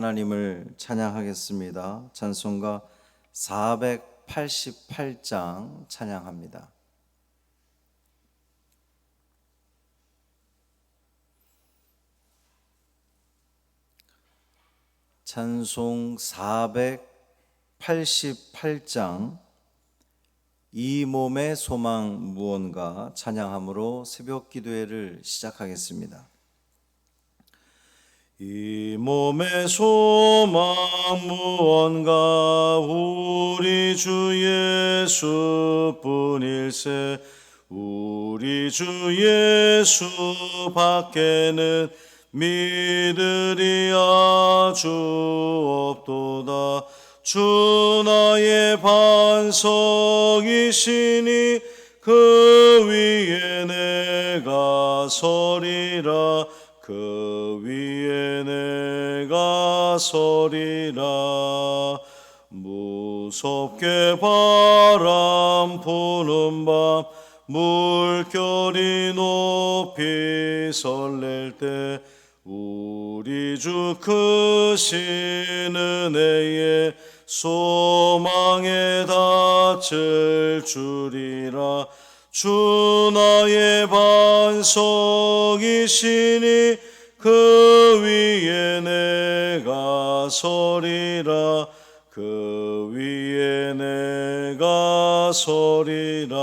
하나님을 찬양하겠습니다. 찬송가 488장 찬양합니다. 찬송 488장 이 몸의 소망 무언가 찬양함으로 새벽 기도회를 시작하겠습니다. 이 몸의 소망 무언가 우리 주 예수뿐일세 우리 주 예수 밖에는 믿으리 아주 없도다. 주 나의 반석이시니 그 위에 내가 서리라 그 위에 내가 서리라. 무섭게 바람 부는 밤 물결이 높이 설렐 때 우리 주 크신 은혜에 소망에 닿을 줄이라 주 나의 반석이시니 그 위에 내가 서리라. 그 위에 내가 서리라.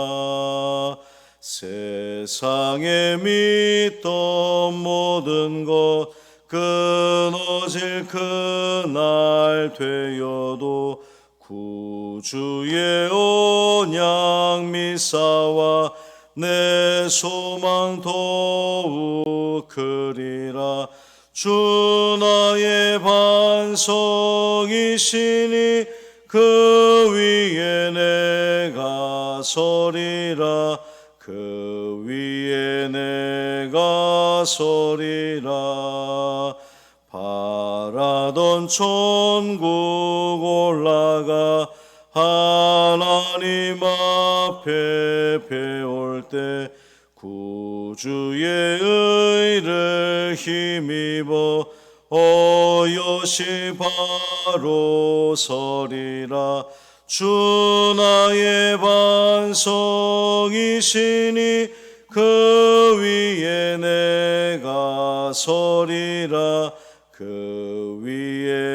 세상에 믿던 모든 것 끊어질 그날 되어도 구주의 온양 미사와 내 소망 더욱 크리라. 주 나의 반석이시니 그 위에 내가 서리라. 그 위에 내가 서리라 바라던 천국 올라가 하나님 앞에 배울 때 구주의 의를 힘입어 어여시 바로 서리라. 주 나의 반석이시니 그 위에 내가 서리라. 그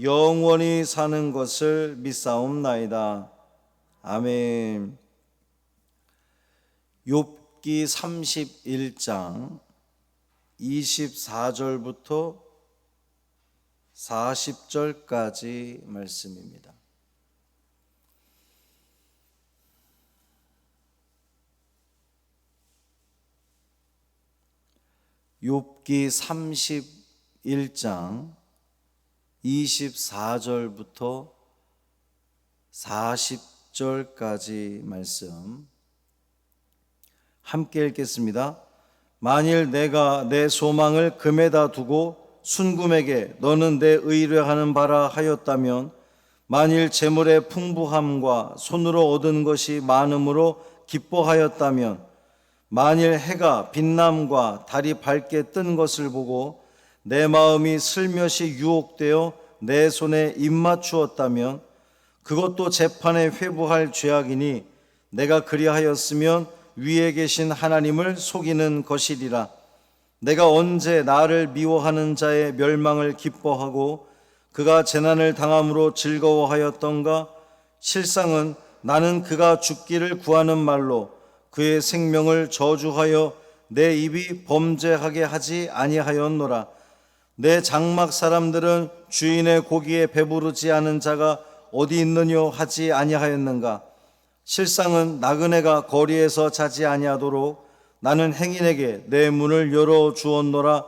영원히 사는 것을 믿사옵나이다. 아멘. 욥기 31장 24절부터 40절까지 말씀입니다. 욥기 31장 24절부터 40절까지 말씀 함께 읽겠습니다. 만일 내가 내 소망을 금에다 두고 순금에게 너는 내 의뢰하는 바라 하였다면 만일 재물의 풍부함과 손으로 얻은 것이 많음으로 기뻐하였다면 만일 해가 빛남과 달이 밝게 뜬 것을 보고 내 마음이 슬며시 유혹되어 내 손에 입맞추었다면 그것도 재판에 회부할 죄악이니 내가 그리하였으면 위에 계신 하나님을 속이는 것이리라. 내가 언제 나를 미워하는 자의 멸망을 기뻐하고 그가 재난을 당함으로 즐거워하였던가? 실상은 나는 그가 죽기를 구하는 말로 그의 생명을 저주하여 내 입이 범죄하게 하지 아니하였노라. 내 장막 사람들은 주인의 고기에 배부르지 않은 자가 어디 있느뇨 하지 아니하였는가? 실상은 나그네가 거리에서 자지 아니하도록 나는 행인에게 내 문을 열어 주었노라.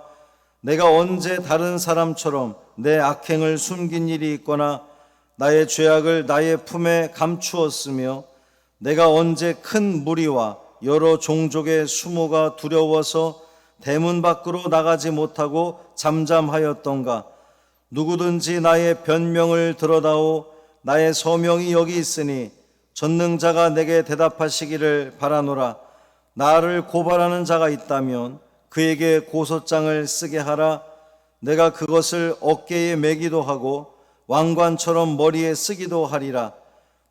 내가 언제 다른 사람처럼 내 악행을 숨긴 일이 있거나 나의 죄악을 나의 품에 감추었으며 내가 언제 큰 무리와 여러 종족의 수모가 두려워서 대문 밖으로 나가지 못하고 잠잠하였던가 누구든지 나의 변명을 들어다오 나의 서명이 여기 있으니 전능자가 내게 대답하시기를 바라노라. 나를 고발하는 자가 있다면 그에게 고소장을 쓰게 하라. 내가 그것을 어깨에 매기도 하고 왕관처럼 머리에 쓰기도 하리라.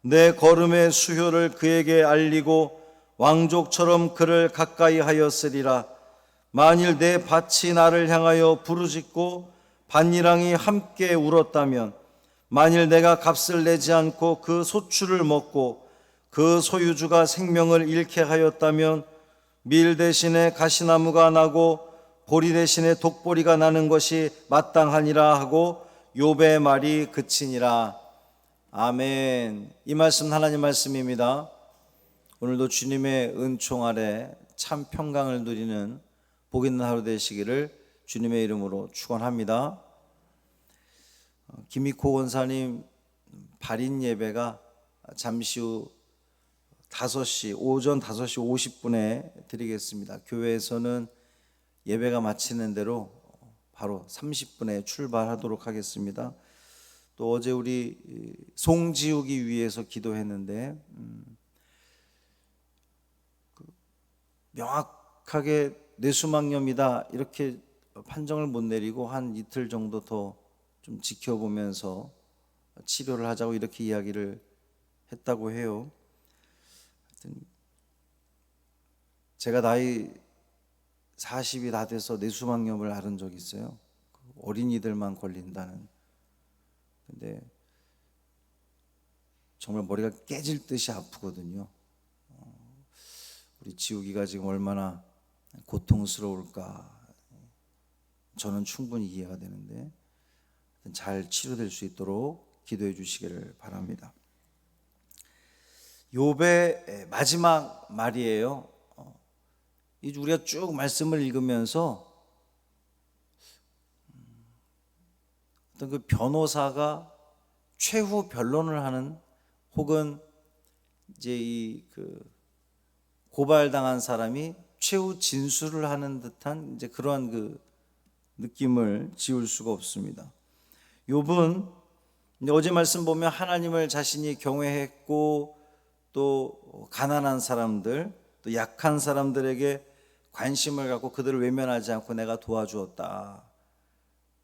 내 걸음의 수효를 그에게 알리고 왕족처럼 그를 가까이 하였으리라. 만일 내 밭이 나를 향하여 부르짖고 반이랑이 함께 울었다면 만일 내가 값을 내지 않고 그 소출을 먹고 그 소유주가 생명을 잃게 하였다면 밀 대신에 가시나무가 나고 보리 대신에 독보리가 나는 것이 마땅하니라 하고 욥의 말이 그치니라. 아멘. 이 말씀 하나님 말씀입니다. 오늘도 주님의 은총 아래 참 평강을 누리는 복 있는 하루 되시기를 주님의 이름으로 축원합니다. 어, 김익호 원사님 발인 예배가 잠시 후 5시 오전 5시 50분에 드리겠습니다. 교회에서는 예배가 마치는 대로 바로 30분에 출발하도록 하겠습니다. 또 어제 우리 송지우기 위해서 기도했는데 음, 그 명확하게 뇌수막염이다 이렇게 판정을 못 내리고 한 이틀 정도 더 좀 지켜보면서 치료를 하자고 이렇게 이야기를 했다고 해요. 하여튼 제가 나이 40이 다 돼서 뇌수막염을 앓은 적이 있어요. 어린이들만 걸린다는. 근데 정말 머리가 깨질 듯이 아프거든요. 어, 우리 지우기가 지금 얼마나 고통스러울까 저는 충분히 이해가 되는데 잘 치료될 수 있도록 기도해 주시기를 바랍니다. 욥의 마지막 말이에요. 어, 이 우리가 쭉 말씀을 읽으면서 음, 어떤 그 변호사가 최후 변론을 하는 혹은 이제 이 그 고발당한 사람이 최후 진술을 하는 듯한 이제 그러한 그 느낌을 지울 수가 없습니다. 욥은 어제 말씀 보면 하나님을 자신이 경외했고 또 가난한 사람들 또 약한 사람들에게 관심을 갖고 그들을 외면하지 않고 내가 도와주었다.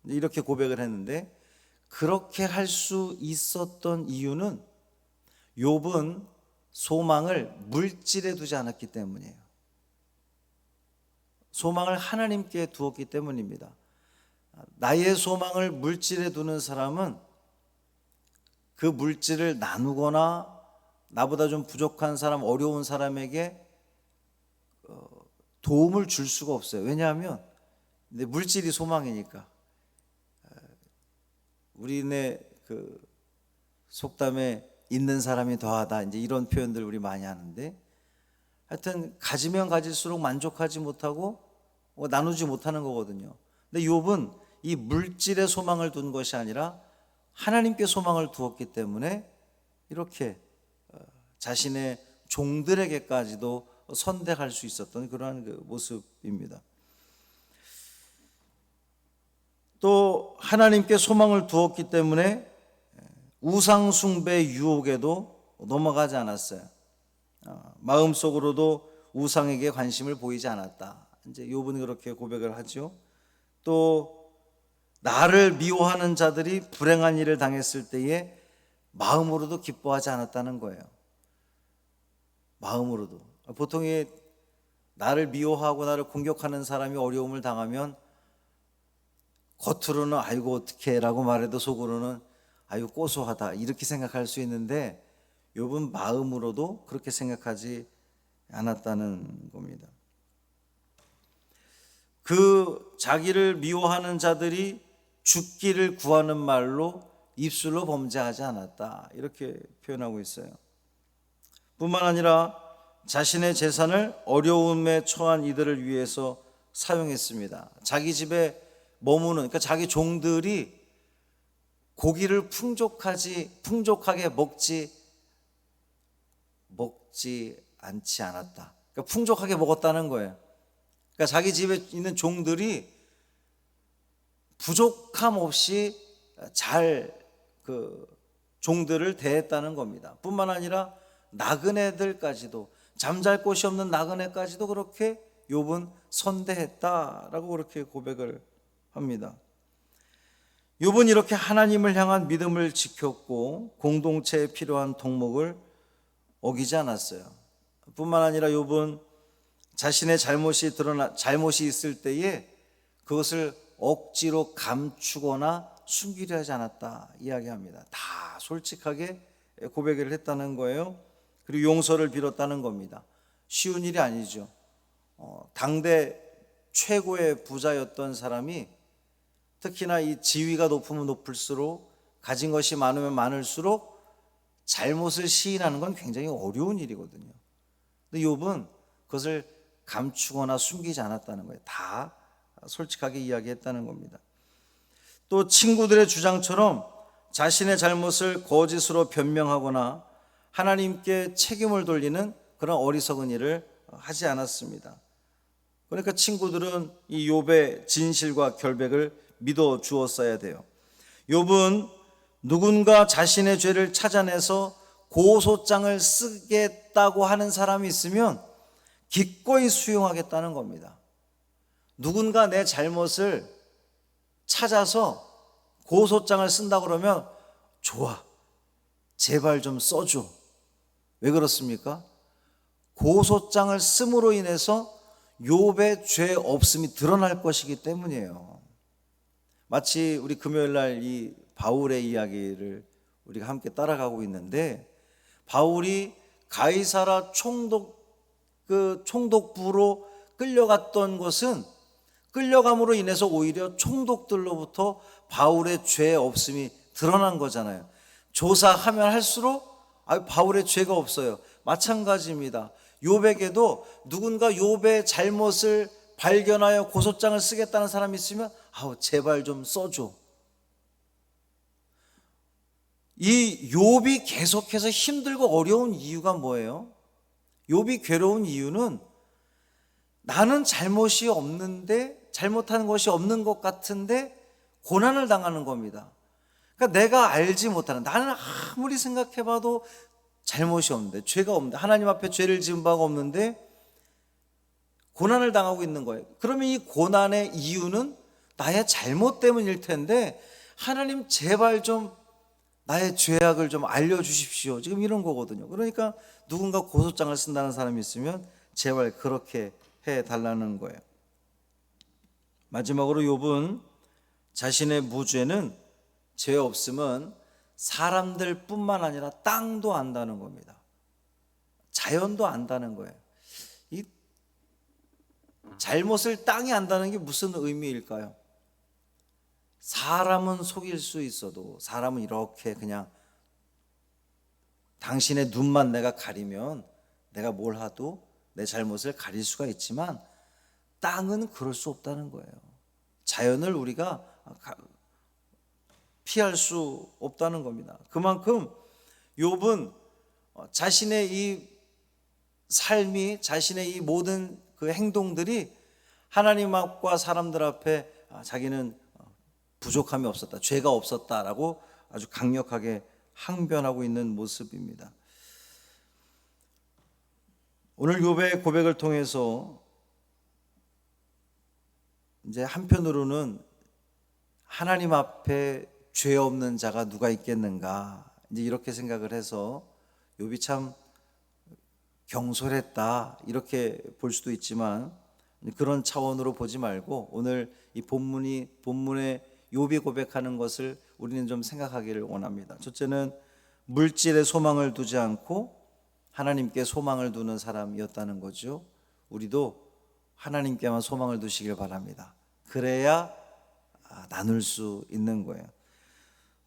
이렇게 고백을 했는데 그렇게 할 수 있었던 이유는 욥은 소망을 물질에 두지 않았기 때문이에요. 소망을 하나님께 두었기 때문입니다. 나의 소망을 물질에 두는 사람은 그 물질을 나누거나 나보다 좀 부족한 사람, 어려운 사람에게 어, 도움을 줄 수가 없어요. 왜냐하면 물질이 소망이니까. 우리네 그 속담에 있는 사람이 더하다 이제 이런 표현들 우리 많이 하는데 하여튼 가지면 가질수록 만족하지 못하고 뭐 나누지 못하는 거거든요. 근데 욥은 이 물질에 소망을 둔 것이 아니라 하나님께 소망을 두었기 때문에 이렇게 어, 자신의 종들에게까지도 선택할 수 있었던 그러한 그 모습입니다. 또 하나님께 소망을 두었기 때문에 우상 숭배 유혹에도 넘어가지 않았어요. 어, 마음속으로도 우상에게 관심을 보이지 않았다. 이제 욥은 그렇게 고백을 하죠. 또 나를 미워하는 자들이 불행한 일을 당했을 때에 마음으로도 기뻐하지 않았다는 거예요. 마음으로도. 보통의 나를 미워하고 나를 공격하는 사람이 어려움을 당하면 겉으로는 아이고 어떡해라고 말해도 속으로는 아이고 고소하다 이렇게 생각할 수 있는데 욥은 마음으로도 그렇게 생각하지 않았다는 겁니다. 그 자기를 미워하는 자들이 죽기를 구하는 말로 입술로 범죄하지 않았다. 이렇게 표현하고 있어요. 뿐만 아니라 자신의 재산을 어려움에 처한 이들을 위해서 사용했습니다. 자기 집에 머무는 그러니까 자기 종들이 고기를 풍족하지 풍족하게 먹지 먹지 않지 않았다. 그러니까 풍족하게 먹었다는 거예요. 그러니까 자기 집에 있는 종들이 부족함 없이 잘 그 종들을 대했다는 겁니다. 뿐만 아니라 나그네들까지도 잠잘 곳이 없는 나그네까지도 그렇게 욥은 선대했다라고 그렇게 고백을 합니다. 욥은 이렇게 하나님을 향한 믿음을 지켰고 공동체에 필요한 동목을 어기지 않았어요. 뿐만 아니라 욥은 자신의 잘못이 드러나 잘못이 있을 때에 그것을 억지로 감추거나 숨기려 하지 않았다 이야기합니다. 다 솔직하게 고백을 했다는 거예요. 그리고 용서를 빌었다는 겁니다. 쉬운 일이 아니죠. 어, 당대 최고의 부자였던 사람이 특히나 이 지위가 높으면 높을수록 가진 것이 많으면 많을수록 잘못을 시인하는 건 굉장히 어려운 일이거든요. 근데 욥은 그것을 감추거나 숨기지 않았다는 거예요. 다 솔직하게 이야기했다는 겁니다. 또 친구들의 주장처럼 자신의 잘못을 거짓으로 변명하거나 하나님께 책임을 돌리는 그런 어리석은 일을 하지 않았습니다. 그러니까 친구들은 이 욥의 진실과 결백을 믿어 주었어야 돼요. 욥은 누군가 자신의 죄를 찾아내서 고소장을 쓰겠다고 하는 사람이 있으면 기꺼이 수용하겠다는 겁니다. 누군가 내 잘못을 찾아서 고소장을 쓴다 그러면 좋아. 제발 좀 써줘. 왜 그렇습니까? 고소장을 씀으로 인해서 욥의 죄 없음이 드러날 것이기 때문이에요. 마치 우리 금요일 날 이 바울의 이야기를 우리가 함께 따라가고 있는데 바울이 가이사라 총독 그 총독부로 끌려갔던 것은 끌려감으로 인해서 오히려 총독들로부터 바울의 죄 없음이 드러난 거잖아요. 조사하면 할수록 아, 바울의 죄가 없어요. 마찬가지입니다. 요백에도 누군가 요배 잘못을 발견하여 고소장을 쓰겠다는 사람이 있으면 아우 제발 좀 써줘. 이 욥이 계속해서 힘들고 어려운 이유가 뭐예요? 욥이 괴로운 이유는 나는 잘못이 없는데 잘못한 것이 없는 것 같은데 고난을 당하는 겁니다. 그러니까 내가 알지 못하는 나는 아무리 생각해봐도 잘못이 없는데 죄가 없는데 하나님 앞에 죄를 지은 바가 없는데 고난을 당하고 있는 거예요. 그러면 이 고난의 이유는 나의 잘못 때문일 텐데 하나님 제발 좀 나의 죄악을 좀 알려주십시오. 지금 이런 거거든요. 그러니까 누군가 고소장을 쓴다는 사람이 있으면 제발 그렇게 해 달라는 거예요. 마지막으로 욥은 자신의 무죄는 죄 없음은 사람들뿐만 아니라 땅도 안다는 겁니다. 자연도 안다는 거예요. 이 잘못을 땅이 안다는 게 무슨 의미일까요? 사람은 속일 수 있어도 사람은 이렇게 그냥 당신의 눈만 내가 가리면 내가 뭘 하도 내 잘못을 가릴 수가 있지만 땅은 그럴 수 없다는 거예요. 자연을 우리가 피할 수 없다는 겁니다. 그만큼 욥은 자신의 이 삶이 자신의 이 모든 그 행동들이 하나님 앞과 사람들 앞에 자기는 부족함이 없었다, 죄가 없었다라고 아주 강력하게 항변하고 있는 모습입니다. 오늘 욥의 고백을 통해서 이제 한편으로는 하나님 앞에 죄 없는 자가 누가 있겠는가 이제 이렇게 생각을 해서 욥이 참 경솔했다 이렇게 볼 수도 있지만 그런 차원으로 보지 말고 오늘 이 본문이 본문의 욥이 고백하는 것을 우리는 좀 생각하기를 원합니다. 첫째는 물질에 소망을 두지 않고 하나님께 소망을 두는 사람이었다는 거죠. 우리도 하나님께만 소망을 두시길 바랍니다. 그래야 아, 나눌 수 있는 거예요.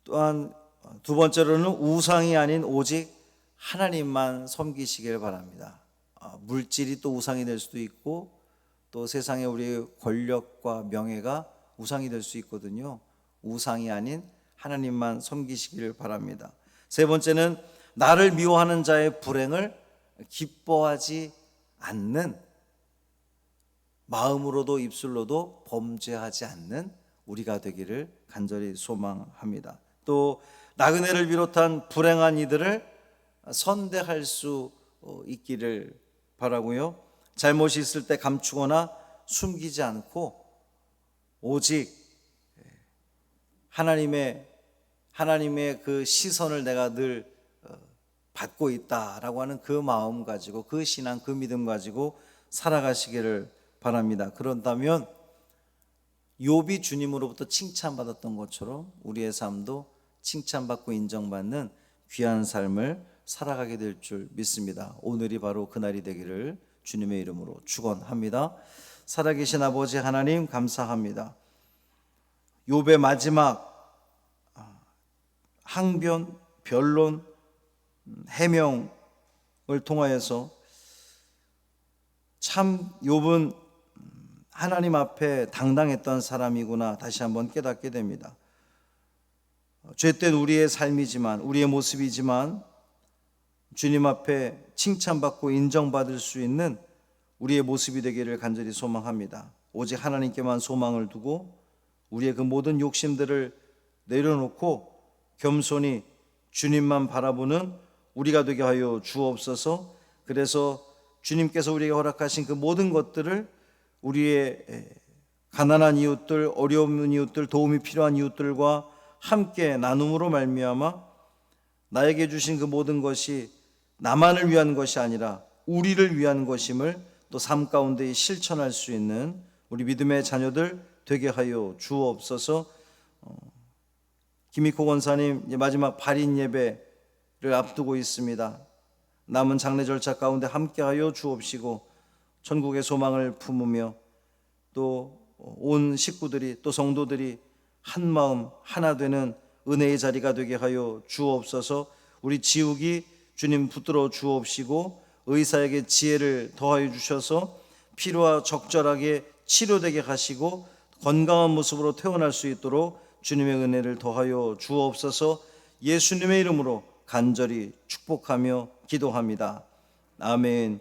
또한 두 번째로는 우상이 아닌 오직 하나님만 섬기시길 바랍니다. 아, 물질이 또 우상이 될 수도 있고 또 세상에 우리 권력과 명예가 우상이 될 수 있거든요. 우상이 아닌 하나님만 섬기시기를 바랍니다. 세 번째는 나를 미워하는 자의 불행을 기뻐하지 않는 마음으로도 입술로도 범죄하지 않는 우리가 되기를 간절히 소망합니다. 또 나그네를 비롯한 불행한 이들을 선대할 수 어, 있기를 바라고요. 잘못이 있을 때 감추거나 숨기지 않고 오직 하나님의 하나님의 그 시선을 내가 늘 어, 받고 있다라고 하는 그 마음 가지고 그 신앙 그 믿음 가지고 살아가시기를 바랍니다. 그런다면 욥이 주님으로부터 칭찬받았던 것처럼 우리의 삶도 칭찬받고 인정받는 귀한 삶을 살아가게 될 줄 믿습니다. 오늘이 바로 그날이 되기를 주님의 이름으로 축원합니다. 살아계신 아버지 하나님 감사합니다. 욥의 마지막 아, 항변, 변론, 음, 해명을 통하여서 참 욥은 하나님 앞에 당당했던 사람이구나 다시 한번 깨닫게 됩니다. 죄된 우리의 삶이지만 우리의 모습이지만 주님 앞에 칭찬받고 인정받을 수 있는 우리의 모습이 되기를 간절히 소망합니다. 오직 하나님께만 소망을 두고 우리의 그 모든 욕심들을 내려놓고 겸손히 주님만 바라보는 우리가 되게 하여 주옵소서. 그래서 주님께서 우리에게 허락하신 그 모든 것들을 우리의 가난한 이웃들, 어려운 이웃들, 도움이 필요한 이웃들과 함께 나눔으로 말미암아 나에게 주신 그 모든 것이 나만을 위한 것이 아니라 우리를 위한 것임을 또 삶 가운데 실천할 수 있는 우리 믿음의 자녀들 되게 하여 주옵소서. 어, 김익호 권사님 마지막 발인 예배를 앞두고 있습니다. 남은 장례 절차 가운데 함께하여 주옵시고 천국의 소망을 품으며 또 온 식구들이 또 성도들이 한 마음 하나 되는 은혜의 자리가 되게 하여 주옵소서. 우리 지욱이 주님 붙들어 주옵시고 의사에게 지혜를 더하여 주셔서 필요와 적절하게 치료되게 하시고 건강한 모습으로 태어날 수 있도록 주님의 은혜를 더하여 주옵소서. 예수님의 이름으로 간절히 축복하며 기도합니다. 아멘.